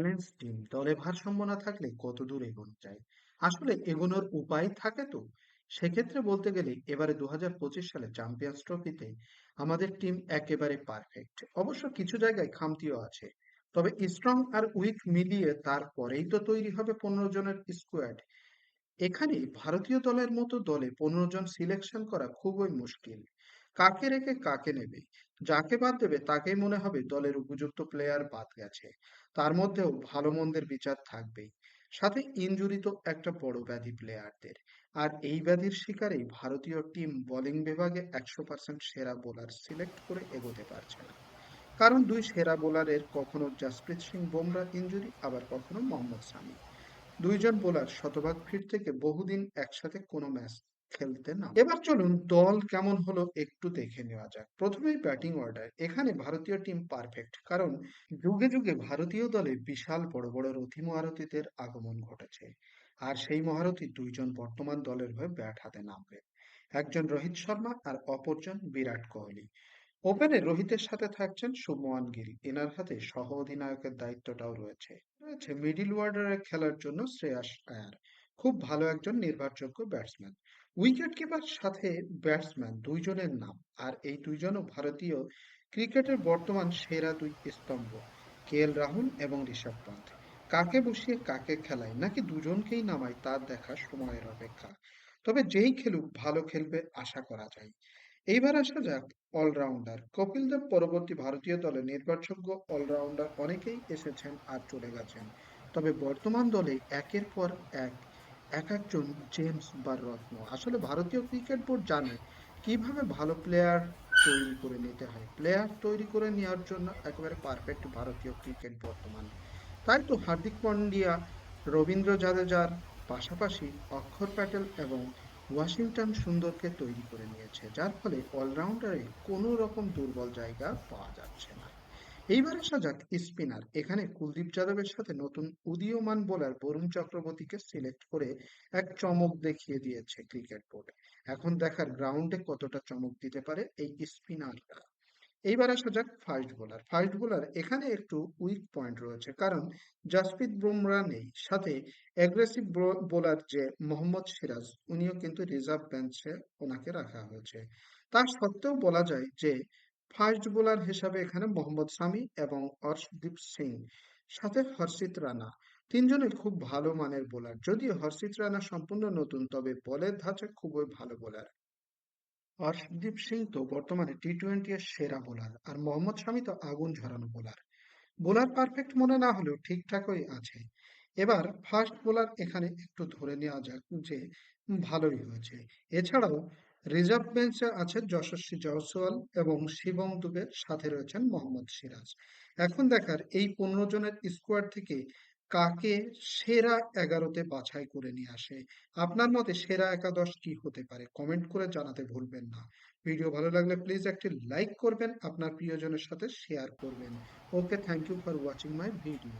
Balance team দলে ভারসাম্য না থাকলে কত দূর এগোনো যায়? আসলে এগোনোর উপায় থাকে তো? সেক্ষেত্রে বলতে গেলে এবারে দু হাজার পঁচিশ সালে চ্যাম্পিয়ন্স ট্রফিতে আমাদের টিম একেবারে পারফেক্ট অবশ্য কিছু জায়গায় খামতিও আছে। তবে স্ট্রং আর উইক মিলিয়ে তারপরেই তো তৈরি হবে পনেরো জনের স্কোয়াড এখানে ভারতীয় দলের মতো দলে পনেরো জন সিলেকশন করা খুবই মুশকিল। কাকে রেখে কাকে নেবে? যাকে বাদ দেবে তাকেই মনে হবে দলের উপযুক্ত প্লেয়ার বাদ গেছে। তার মধ্যেও ভালো মন্দের বিচার থাকবেই। সাথে ইনজুরি তো একটা বড় ব্যাধি প্লেয়ারদের আর এই ব্যাধির শিকারেই ভারতীয় টিম বোলিং বিভাগে একশো পার্সেন্ট সেরা বোলার সিলেক্ট করে এগোতে পারছে না। কারণ দুই সেরা বোলারের কখনো জাসপ্রীত সিং বুমরা ইনজুরি আবার কখনো মোহাম্মদ সামি। দুইজন বোলার শতভাগ ফিট থেকে বহুদিন একসাথে কোনো ম্যাচ খেলতে না এবার চলুন দল কেমন হলো একটু দেখে নেওয়া যাক। প্রথমেই ব্যাটিং অর্ডার। এখানে ভারতীয় টিম পারফেক্ট, কারণ যুগে যুগে ভারতীয় দলে বিশাল বড় বড় রথি মহারথীদের আগমন ঘটেছে। আর সেই মহারথী দুইজন বর্তমান দলের হয়ে ব্যাট হাতে নামবে। একজন রোহিত শর্মা আর অপরজন বিরাট কোহলি। ওপেনে রোহিতের সাথে থাকছেন শুভমান গিল। এনার হাতে সহ অধিনায়কের দায়িত্বটাও রয়েছে। রয়েছে মিডিল অর্ডারে খেলার জন্য শ্রেয়াস আয়ার। খুব ভালো একজন নির্ভরযোগ্য ব্যাটসম্যান উইকেট কিপার সাথে ব্যাটসম্যান দুইজনের নাম, আর এই দুইজনও ভারতীয় ক্রিকেটের বর্তমান সেরা দুই স্তম্ভ, কে এল রাহুল এবং ঋষভ পান্থ। কাকে বসিয়ে কাকে খেলায়, নাকি দুজনকেই নামায়, তার দেখা সময়ের অপেক্ষা। তবে যেই খেলুক, ভালো খেলবে আশা করা যায়। এইবার আসা যাক অলরাউন্ডার কপিল দেব পরবর্তী ভারতীয় দলে নির্ভরযোগ্য অলরাউন্ডার অনেকেই এসেছেন আর চলে গেছেন। তবে বর্তমান দলে একের পর এক এক একজন জেমস বা রত্ন আসলে ভারতীয় ক্রিকেট বোর্ড জানে কীভাবে ভালো প্লেয়ার তৈরি করে নিতে হয়। প্লেয়ার তৈরি করে নেওয়ার জন্য একেবারে পারফেক্ট ভারতীয় ক্রিকেট বর্তমান। তাই তো হার্দিক পান্ডিয়া, রবীন্দ্র জাদেজার পাশাপাশি অক্ষর প্যাটেল এবং ওয়াশিংটন সুন্দরকে তৈরি করে নিয়েছে। যার ফলে অলরাউন্ডারে কোনো রকম দুর্বল জায়গা পাওয়া যাচ্ছে না। এইবার আসা যাক স্পিনার। এখানে কুলদীপ যাদবের সাথে নতুন উদীয়মান বোলার বরুণ চক্রবর্তীকে সিলেক্ট করে এক চমক দেখিয়ে দিয়েছে ক্রিকেট বোর্ড। এখন দেখার গ্রাউন্ডে কতটা চমক দিতে পারে এই স্পিনাররা। এইবার আসা যাক ফাস্ট বোলার ফাস্ট বোলার এখানে একটু উইক পয়েন্ট রয়েছে কারণ জাসপ্রীত বুমরা নেই। সাথে অ্যাগ্রেসিভ বোলার যে মোহাম্মদ সিরাজ, উনিও কিন্তু রিজার্ভ বেঞ্চে ওনাকে রাখা হয়েছে। তা সত্ত্বেও বলা যায় যে ফাস্ট বোলার হিসাবে এখানে মোহাম্মদ সামি এবং অর্শদীপ সিং, সাথে হর্ষিত রানা। তিনজনে খুব ভালো মানের বোলার। যদিও হর্ষিত রানা সম্পূর্ণ নতুন, তবে বলের ধাঁচে খুবই ভালো বোলার। অর্শদীপ সিং তো বর্তমানে টি টোয়েন্টি এর সেরা বোলার, আর মোহাম্মদ শামি তো আগুন ঝরানো বোলার। বোলার পারফেক্ট মনে না হলেও ঠিকঠাকই আছে। এবার ফার্স্ট বোলার এখানে একটু ধরে নেওয়া যাক যে ভালোই হয়েছে। এছাড়াও রিজার্ভ বেঞ্চে আছে যশস্বী জয়সওয়াল এবং শিবম দুবে সাথে রয়েছেন মোহাম্মদ সিরাজ। এখন দেখার এই পনেরো জনের স্কোয়াড থেকে কাকে সেরা এগারোতে বাছাই করে নিয়ে আসে। আপনার মতে সেরা একাদশ কি হতে পারে? কমেন্ট করে জানাতে ভুলবেন না। ভিডিও ভালো লাগলে প্লিজ একটি লাইক করবেন, আপনার প্রিয়জনের সাথে শেয়ার করবেন। Okay thank you for watching my video